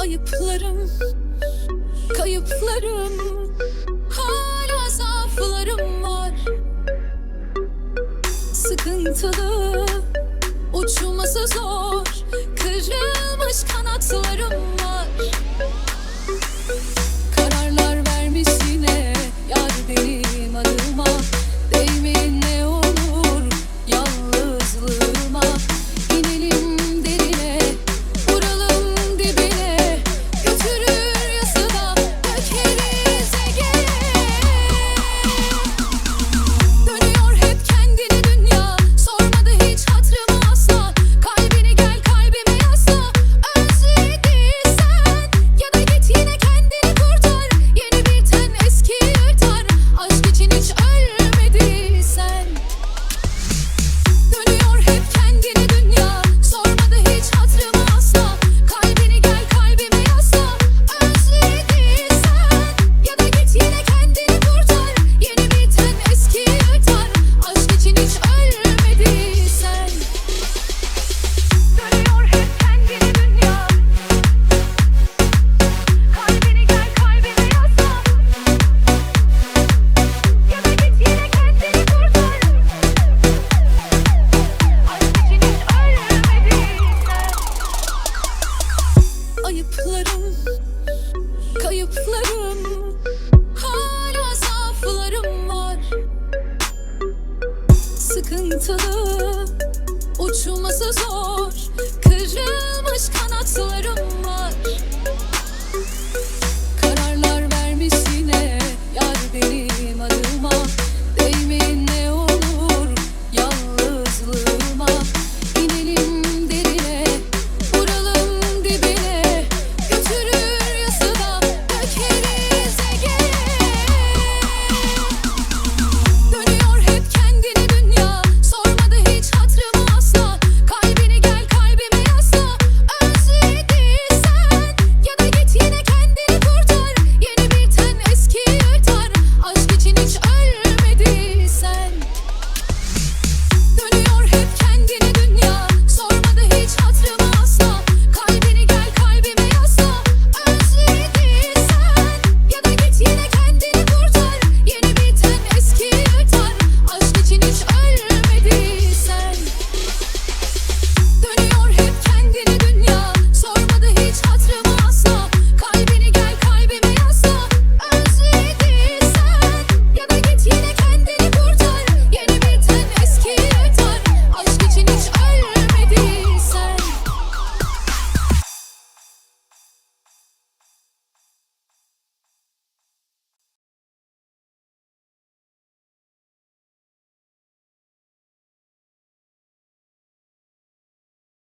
Ayıplarım, kayıplarım Hala zaaflarım var. Sıkıntılı, uçulması zor Kırılmış kanatlarım var. Kayıplarım Kayıplarım. Hala zaaflarım var. Sıkıntılı